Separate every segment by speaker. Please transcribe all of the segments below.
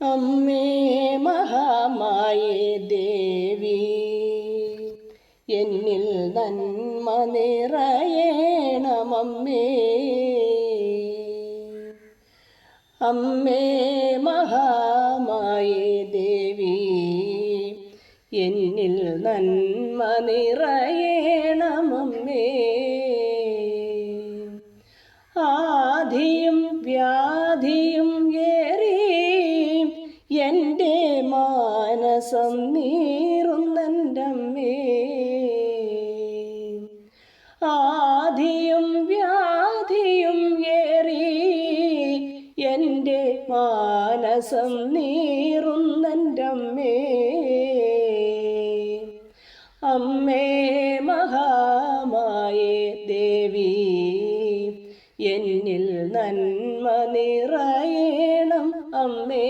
Speaker 1: അമ്മേ മഹാമായേ ദേവി എന്നിൽ നന്മ നിറയണമമ്മേ അമ്മേ. മഹാമായേ ദേവി എന്നിൽ നന്മ നിറയണമമ്മേ ആധിയും വ്യാധിയും മാനസം നീറുന്നന്റമ്മേ ആധിയും വ്യാധിയും ഏറി എന്റെ മാനസം നീറുന്നന്റമ്മേ അമ്മേ മഹാമായേ ദേവി എന്നിൽ നന്മ നിറയണം അമ്മേ.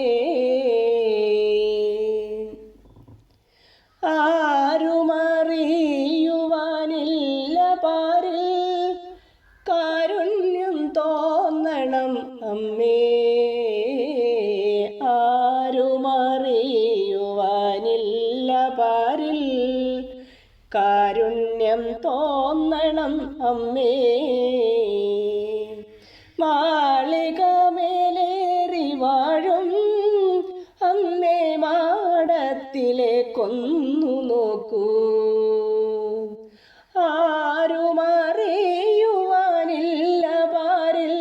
Speaker 1: കാരുണ്യം തോന്നണം അമ്മേ. മാളിക മേലേറി വാഴും അമ്മേ മാടത്തിലെ കൊന്നു നോക്കൂ. ആരുമറിയുവാനില്ല പാരിൽ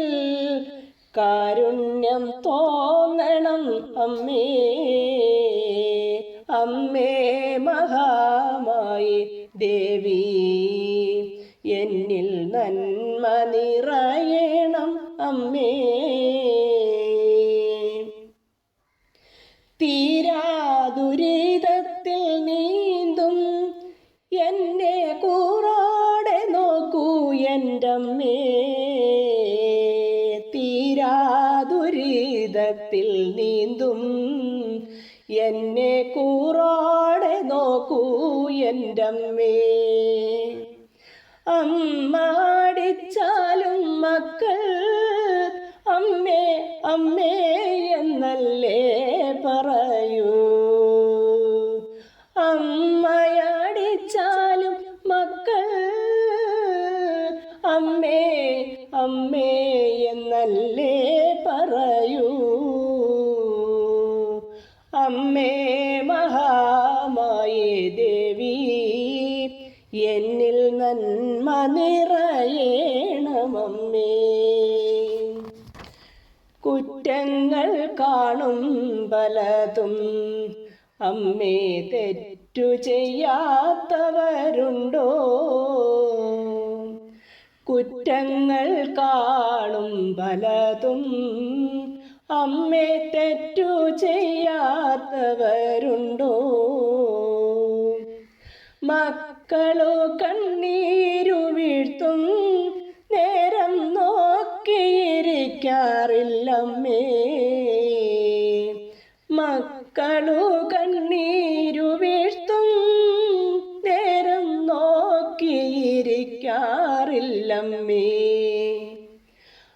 Speaker 1: കാരുണ്യം തോന്നണം അമ്മേ. അമ്മേ മഹാമായി ദേവി എന്നിൽ നന്മ നിറയണം അമ്മേ. തീരാദുരിതത്തിൽ നീന്തും എന്നെ കൂറോടെ നോക്കൂ എന്റമ്മേ തീരാദുരിതത്തിൽ നീന്തും എന്നെ നോക്കൂ എന്റമ്മേ അമ്മാടിച്ചാലും മക്കൾ അമ്മേ അമ്മേ നന്മ നിറയേണമമ്മേ. കുറ്റങ്ങൾ കാണും പലതും അമ്മേ തെറ്റു ചെയ്യാത്തവരുണ്ടോ? കുറ്റങ്ങൾ കാണും പലതും അമ്മേ തെറ്റു ചെയ്യാത്തവരുണ്ടോ? മക്കളോ നോക്കിയിരിക്കാറില്ലമ്മേ മക്കളു കണ്ണീരു വീഴ്ത്തും നേരം നോക്കിയിരിക്കാറില്ലമ്മേ.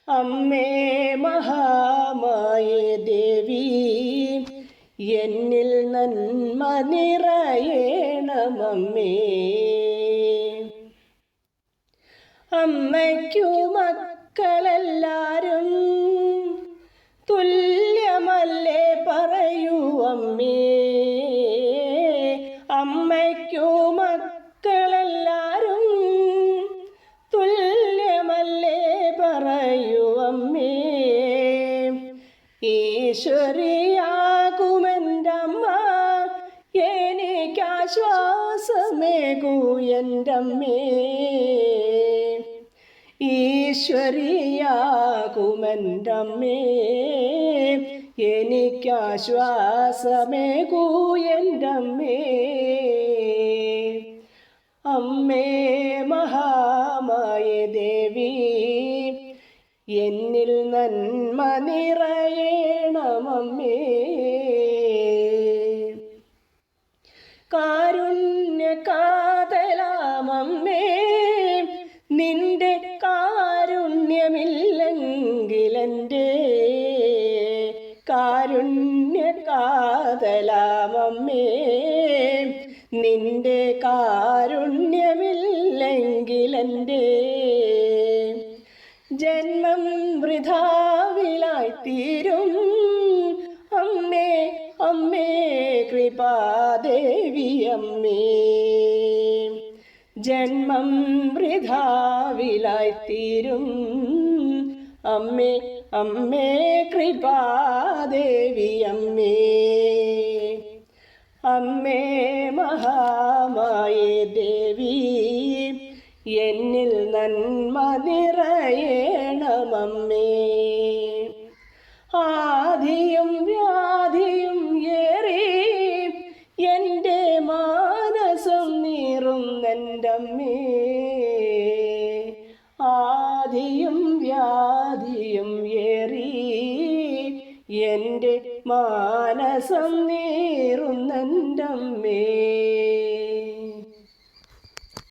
Speaker 1: അമ്മേ മഹാമായ ദേവി എന്നിൽ നന്മ നിറയണമമ്മേ. അമ്മയ്ക്കു മക്കളെല്ലാരും തുല്യമല്ലേ പറയൂ അമ്മേ. അമ്മയ്ക്കു മക്കളെല്ലാരും തുല്യമല്ലേ പറയൂ അമ്മേ. ഈശ്വരിയാകുമെന്റെ അമ്മ എനിക്കാശ്വാസമേകൂ എന്റെ അമ്മേ ഈശ്വരിയാകുമെന്റെ അമ്മേ എനിക്കാശ്വാസമേകൂ എന്റമ്മേ അമ്മേ മഹാമായ ദേവി എന്നിൽ നന്മ നിറയണമമ്മേ കാരുണ്യ കാരുണ്യമില്ലെങ്കിലെന്റെ കാരുണ്യ പുണ്യകാതലാമമ്മേ നിന്റെ കാരുണ്യമില്ലെങ്കിലെന്റെ ജന്മം വൃഥാവിലായി തീരും അമ്മേ അമ്മേ കൃപാദേവി അമ്മേ ജന്മം വൃഥാവിലായി തീരും അമ്മേ അമ്മേ കൃപാദേവി അമ്മേ. അമ്മേ മഹാമായ ദേവി എന്നിൽ നന്മ നിറയണമമ്മേ. ആദിയും വ്യാധിയും ഏറി എന്റെ മാനസം നീറുന്നെന്റമ്മേ ആധിയും വ്യാധിയും എന്റെ മാനസം നീറുന്നെന്റമ്മേ